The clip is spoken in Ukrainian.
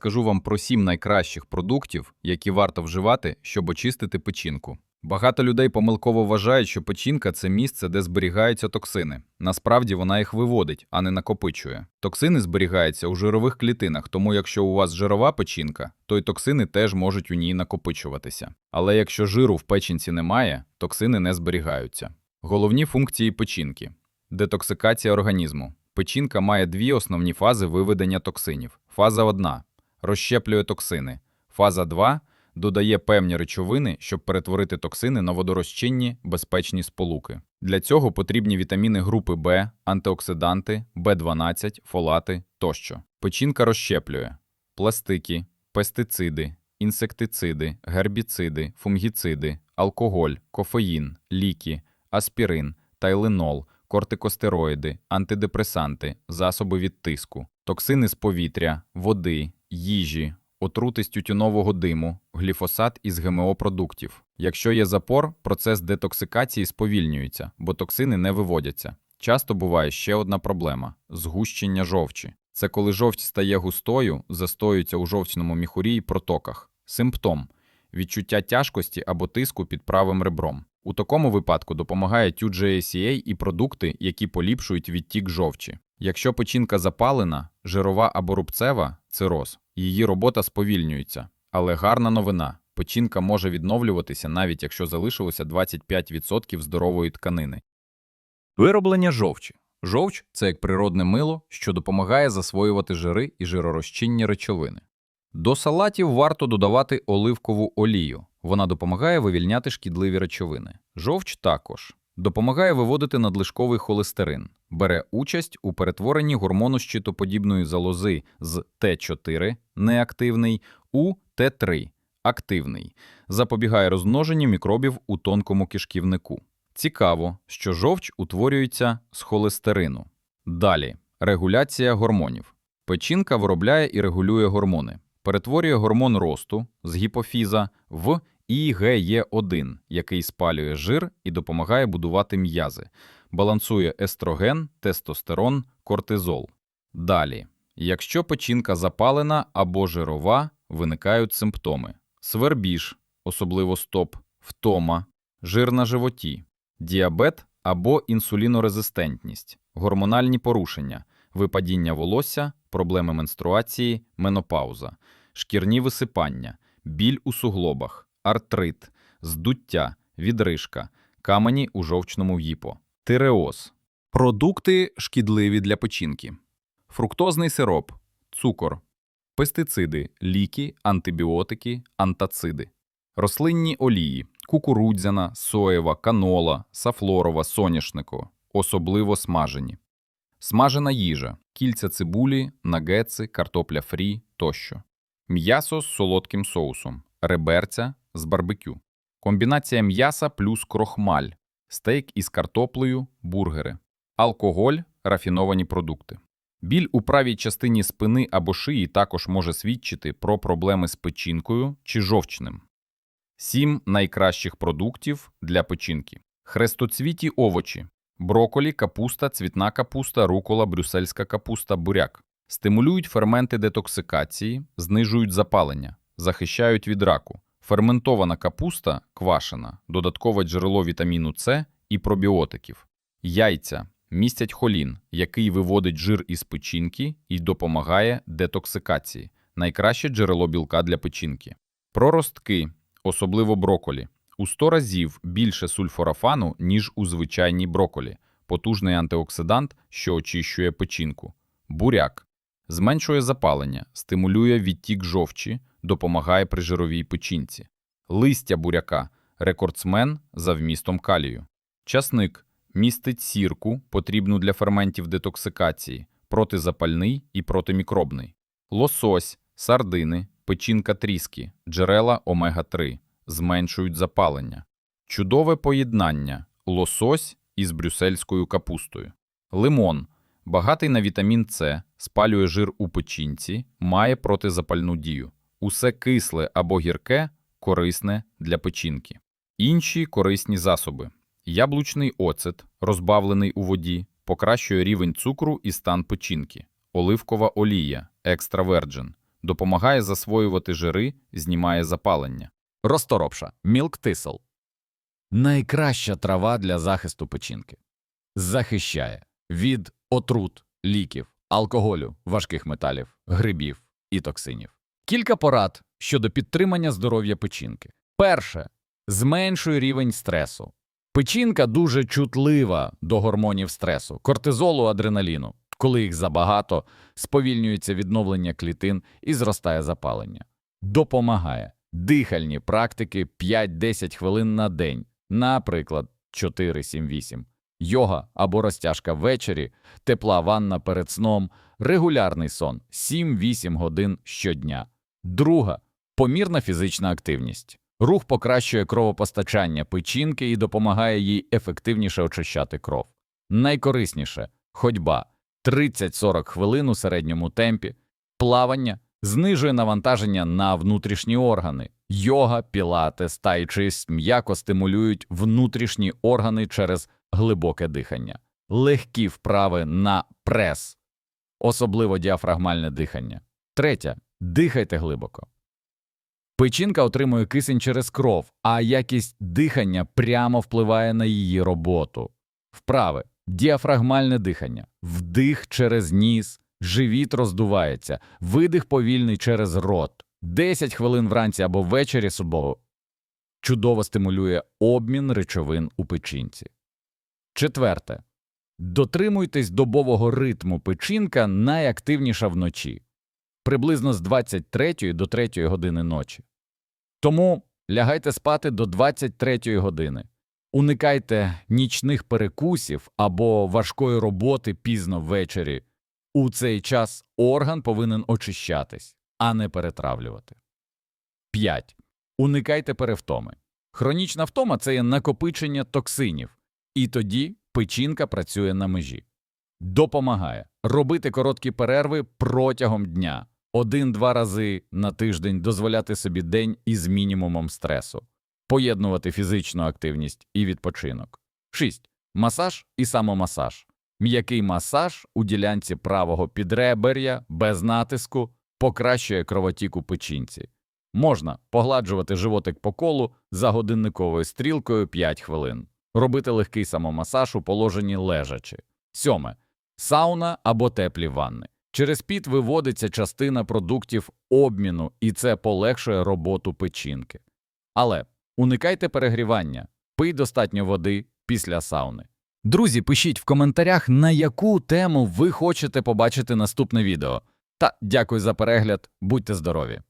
Кажу вам про сім найкращих продуктів, які варто вживати, щоб очистити печінку. Багато людей помилково вважають, що печінка це місце, де зберігаються токсини. Насправді вона їх виводить, а не накопичує. Токсини зберігаються у жирових клітинах, тому якщо у вас жирова печінка, то й токсини теж можуть у ній накопичуватися. Але якщо жиру в печінці немає, токсини не зберігаються. Головні функції печінки: детоксикація організму. Печінка має дві основні фази виведення токсинів. Фаза 1 розщеплює токсини. Фаза 2 додає певні речовини, щоб перетворити токсини на водорозчинні безпечні сполуки. Для цього потрібні вітаміни групи В, антиоксиданти, В12, фолати тощо. Печінка розщеплює пластики, пестициди, інсектициди, гербіциди, фунгіциди, алкоголь, кофеїн, ліки, аспірин, тайленол, кортикостероїди, антидепресанти, засоби від тиску, токсини з повітря, води, їжі, отрути з тютюнового диму, гліфосат із ГМО-продуктів. Якщо є запор, процес детоксикації сповільнюється, бо токсини не виводяться. Часто буває ще одна проблема згущення жовчі. Це коли жовч стає густою, застоюється у жовчному міхурі і протоках. Симптом відчуття тяжкості або тиску під правим ребром. У такому випадку допомагає TUJACA і продукти, які поліпшують відтік жовчі. Якщо печінка запалена, жирова або рубцева цироз, її робота сповільнюється. Але гарна новина печінка може відновлюватися навіть якщо залишилося 25% здорової тканини. Вироблення жовчі. Жовч це як природне мило, що допомагає засвоювати жири і жиророзчинні речовини. До салатів варто додавати оливкову олію. Вона допомагає вивільняти шкідливі речовини. Жовч також допомагає виводити надлишковий холестерин, бере участь у перетворенні гормону щитоподібної залози з Т4 неактивний у Т3 активний, запобігає розмноженню мікробів у тонкому кишківнику. Цікаво, що жовч утворюється з холестерину. Далі регуляція гормонів. Печінка виробляє і регулює гормони, перетворює гормон росту з гіпофіза в ІГЕ1, який спалює жир і допомагає будувати м'язи, балансує естроген, тестостерон, кортизол. Далі, якщо печінка запалена або жирова, виникають симптоми: свербіж, особливо стоп, втома, жир на животі, діабет або інсулінорезистентність, гормональні порушення, випадіння волосся, проблеми менструації, менопауза, шкірні висипання, біль у суглобах, артрит, здуття, відрижка, камені у жовчному в'їпо, тиреоз. Продукти шкідливі для печінки. Фруктозний сироп, цукор, пестициди, ліки, антибіотики, антациди, рослинні олії, кукурудзяна, соєва, канола, сафлорова, соняшнику, особливо смажені. Смажена їжа, кільця цибулі, нагетси, картопля фрі тощо. М'ясо з солодким соусом, реберця з барбекю. Комбінація м'яса плюс крохмаль, стейк із картоплею, бургери. Алкоголь, рафіновані продукти. Біль у правій частині спини або шиї також може свідчити про проблеми з печінкою чи жовчним. Сім найкращих продуктів для печінки. Хрестоцвіті овочі. Броколі, капуста, цвітна капуста, рукола, брюссельська капуста, буряк. Стимулюють ферменти детоксикації, знижують запалення, захищають від раку. Ферментована капуста квашена, додаткове джерело вітаміну С і пробіотиків. Яйця містять холін, який виводить жир із печінки і допомагає детоксикації. Найкраще джерело білка для печінки. Проростки, особливо броколі, у 100 разів більше сульфорафану, ніж у звичайній броколі, потужний антиоксидант, що очищує печінку. Буряк зменшує запалення, стимулює відтік жовчі, допомагає при жировій печінці. Листя буряка рекордсмен за вмістом калію. Часник містить сірку, потрібну для ферментів детоксикації, протизапальний і протимікробний. Лосось, сардини, печінка тріски, джерела омега-3 зменшують запалення. Чудове поєднання лосось із брюссельською капустою. Лимон багатий на вітамін С, спалює жир у печінці, має протизапальну дію. Усе кисле або гірке корисне для печінки. Інші корисні засоби. Яблучний оцет, розбавлений у воді, покращує рівень цукру і стан печінки. Оливкова олія, екстраверджен, допомагає засвоювати жири, знімає запалення. Розторопша, мілк-тисел. Найкраща трава для захисту печінки. Захищає від отрут, ліків, алкоголю, важких металів, грибів і токсинів. Кілька порад щодо підтримання здоров'я печінки. Перше. Зменшуй рівень стресу. Печінка дуже чутлива до гормонів стресу, кортизолу, адреналіну. Коли їх забагато, сповільнюється відновлення клітин і зростає запалення. Допомагає дихальні практики 5-10 хвилин на день, наприклад, 4-7-8. Йога або розтяжка ввечері, тепла ванна перед сном, регулярний сон 7-8 годин щодня. Друга помірна фізична активність. Рух покращує кровопостачання печінки і допомагає їй ефективніше очищати кров. Найкорисніше ходьба 30-40 хвилин у середньому темпі, плавання знижує навантаження на внутрішні органи. Йога, пілатес, тайчис м'яко стимулюють внутрішні органи через глибоке дихання, легкі вправи на прес, особливо діафрагмальне дихання. Третє. Дихайте глибоко. Печінка отримує кисень через кров, а якість дихання прямо впливає на її роботу. Вправи. Діафрагмальне дихання. Вдих через ніс, живіт роздувається, видих повільний через рот. 10 хвилин вранці або ввечері собою. Чудово стимулює обмін речовин у печінці. Четверте. Дотримуйтесь добового ритму печінка найактивніша вночі, приблизно з 23 до 3 години ночі. Тому лягайте спати до 23 години. Уникайте нічних перекусів або важкої роботи пізно ввечері. У цей час орган повинен очищатись, а не перетравлювати. 5. Уникайте перевтоми. Хронічна втома це є накопичення токсинів, і тоді печінка працює на межі. Допомагає робити короткі перерви протягом дня, один-два рази на тиждень дозволяти собі день із мінімумом стресу, поєднувати фізичну активність і відпочинок. 6. Масаж і самомасаж. М'який масаж у ділянці правого підребер'я без натиску покращує кровотік у печінці. Можна погладжувати животик по колу за годинниковою стрілкою 5 хвилин, робити легкий самомасаж у положенні лежачи. Сьоме. Сауна або теплі ванни. Через піт виводиться частина продуктів обміну, і це полегшує роботу печінки. Але уникайте перегрівання, пий достатньо води після сауни. Друзі, пишіть в коментарях, на яку тему ви хочете побачити наступне відео. Та дякую за перегляд, будьте здорові!